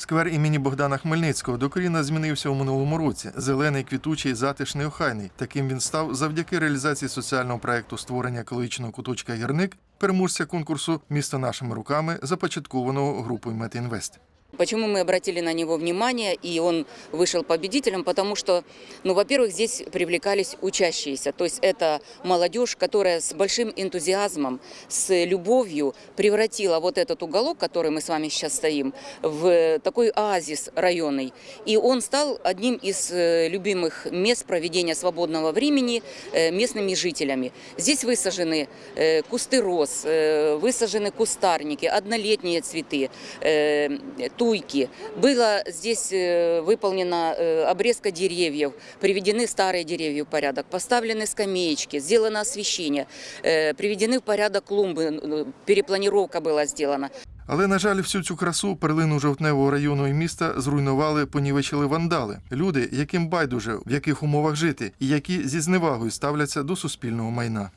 Сквер імені Богдана Хмельницького докорінно змінився у минулому році. Зелений, квітучий, затишний, охайний. Таким він став завдяки реалізації соціального проекту створення екологічного куточка Гірник, переможця конкурсу Місто нашими руками, започаткованого групою Метінвест. Почему мы обратили на него внимание, и он вышел победителем? Потому что, ну, во-первых, здесь привлекались учащиеся. То есть это молодежь, которая с большим энтузиазмом, с любовью превратила вот этот уголок, который мы с вами сейчас стоим, в такой оазис районный. И он стал одним из э, любимых мест проведения свободного времени э, местными жителями. Здесь высажены э, кусты роз, высажены кустарники, однолетние цветы, э, туйки. Было здесь э, выполнена э, обрезка деревьев, приведены старые деревья в порядок, поставлены скамеечки, сделано освещение, э, приведены в порядок клумбы, э, перепланировка была сделана. Але, на жаль, всю цю красу перлину жовтневого району і міста зруйнували, понівечили вандали. Люди, яким байдуже, в яких умовах жити, і які зі зневагою ставляться до суспільного майна.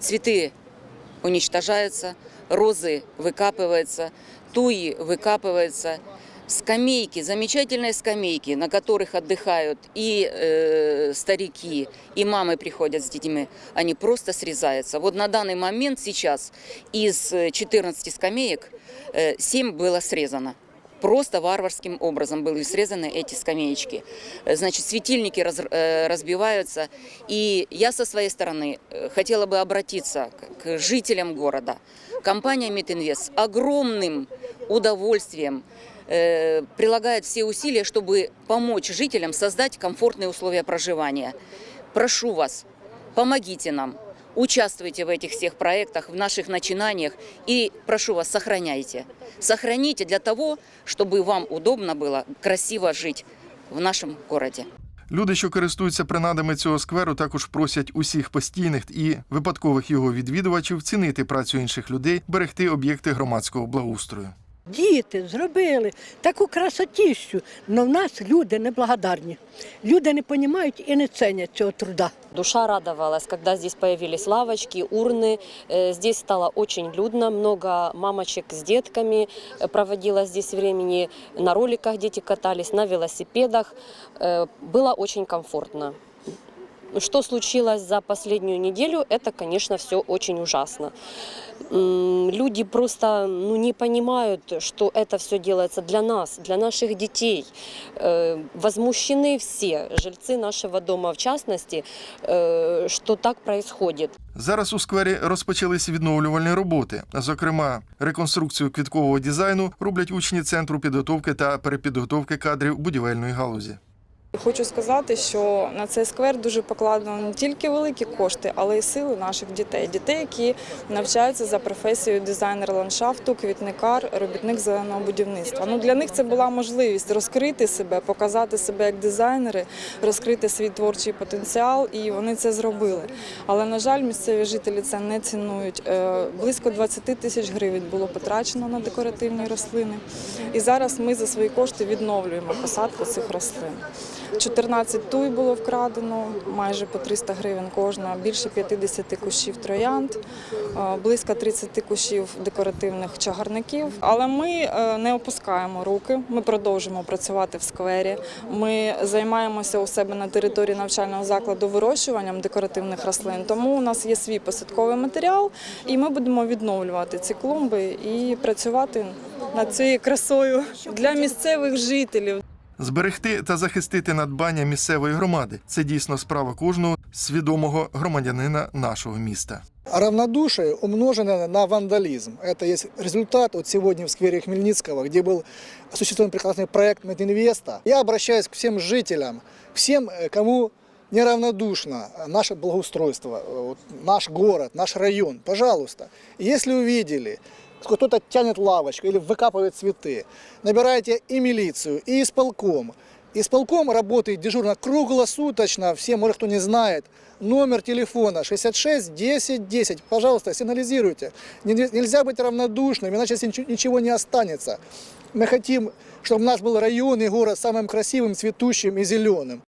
Цветы уничтожаются, розы выкапываются, туи выкапываются. Скамейки, замечательные скамейки, на которых отдыхают и э, старики, и мамы приходят с детьми, они просто срезаются. Вот на данный момент сейчас из э, 14 скамеек э, 7 было срезано. Просто варварским образом были срезаны эти скамеечки. Э, Значит, светильники раз- э, разбиваются. И я со своей стороны э, хотела бы обратиться к- жителям города. Компания Митинвест с огромным удовольствием прилагает все усилия, чтобы помочь жителям создать комфортные условия проживания. Прошу вас, помогите нам, участвуйте в этих всех проектах, в наших начинаниях и прошу вас, сохраняйте. Сохраните для того, чтобы вам удобно было красиво жить в нашем городе. Люди, що користуються принадами цього скверу, також просять усіх постійних і випадкових його відвідувачів цінити працю інших людей, берегти об'єкти громадського благоустрою. Діти зробили таку красотіщу, але в нас люди неблагодарні. Люди не розуміють і не цінять цього труда. Душа радовалась, когда здесь появились лавочки, урны. Э, Здесь стало очень людно, много мамочек с детками э, проводило здесь времени. На роликах дети катались, на велосипедах. Э, Было очень комфортно. Что случилось за последнюю неделю, это, конечно, все очень ужасно. М, Люди просто ну, не понимают, что это все делается для нас, для наших детей. Э, Возмущены все, жильцы нашего дома в частности, э, что так происходит. Зараз у сквері розпочалися відновлювальні роботи. Зокрема, реконструкцію квіткового дизайну роблять учні центру підготовки та перепідготовки кадрів будівельної галузі. Хочу сказати, що на цей сквер дуже покладено не тільки великі кошти, але й сили наших дітей. Дітей, які навчаються за професією дизайнер ландшафту, квітникар, робітник зеленого будівництва. Ну для них це була можливість розкрити себе, показати себе як дизайнери, розкрити свій творчий потенціал, і вони це зробили. Але на жаль, місцеві жителі це не цінують. Е, Близько 20 тисяч гривень було потрачено на декоративні рослини. І зараз ми за свої кошти відновлюємо посадку цих рослин. 14 туй було вкрадено, майже по 300 гривень кожна, більше 50 кущів троянд, е, близько 30 кущів декоративних чагарників. Але ми е, не опускаємо руки, ми продовжимо працювати в сквері. Ми займаємося у себе на території навчального закладу вирощуванням декоративних рослин. Тому у нас є свій посадковий матеріал, і ми будемо відновлювати ці клумби і працювати над цією красою для місцевих жителів. Зберегти та захистити надбання місцевої громади це дійсно справа кожного свідомого громадянина нашого міста. Равнодушие умноженное на вандализм. Это есть результат вот сегодня в сквере Хмельницкого, где был осуществлен прекрасный проект Мединвеста. Я обращаюсь к всем жителям, всем, э, кому неравнодушно наше благоустройство, э, вот наш город, наш район. Пожалуйста, если увидели, кто-то тянет лавочку или выкапывает цветы, набирайте и милицию, и исполком. Исполком работает дежурно круглосуточно, все, может, кто не знает, номер телефона 66 10 10. Пожалуйста, сигнализируйте. Не- Нельзя быть равнодушным, иначе ничего не останется. Мы хотим, чтобы наш был район и город самым красивым, цветущим и зеленым.